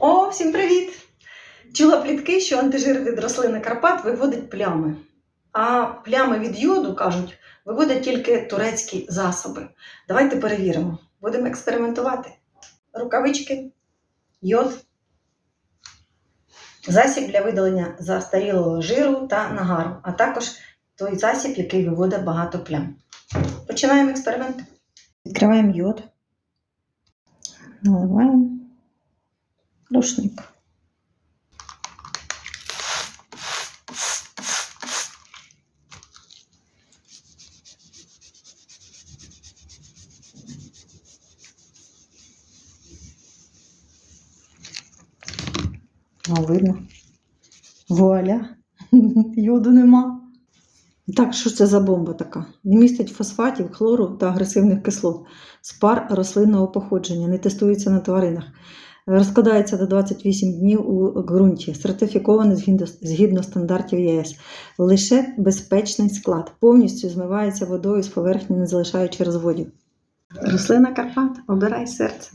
О, всім привіт! Чула плітки, що антижир від рослини Карпат виводить плями. А плями від йоду, кажуть, виводять тільки турецькі засоби. Давайте перевіримо. Будемо експериментувати. Рукавички, йод, засіб для видалення застарілого жиру та нагару, а також той засіб, який виводить багато плям. Починаємо експеримент. Відкриваємо йод, наливаємо рушник. Ну, видно. Вуаля. Йоду нема. Так, що це за бомба така? Не містить фосфатів, хлору та агресивних кислот. Спар рослинного походження, не тестується на тваринах. Розкладається до 28 днів у ґрунті, сертифікований згідно, згідно стандартів ЄС. Лише безпечний склад. Повністю змивається водою з поверхні, не залишаючи розводів. Рослина Карпат, обирай серце.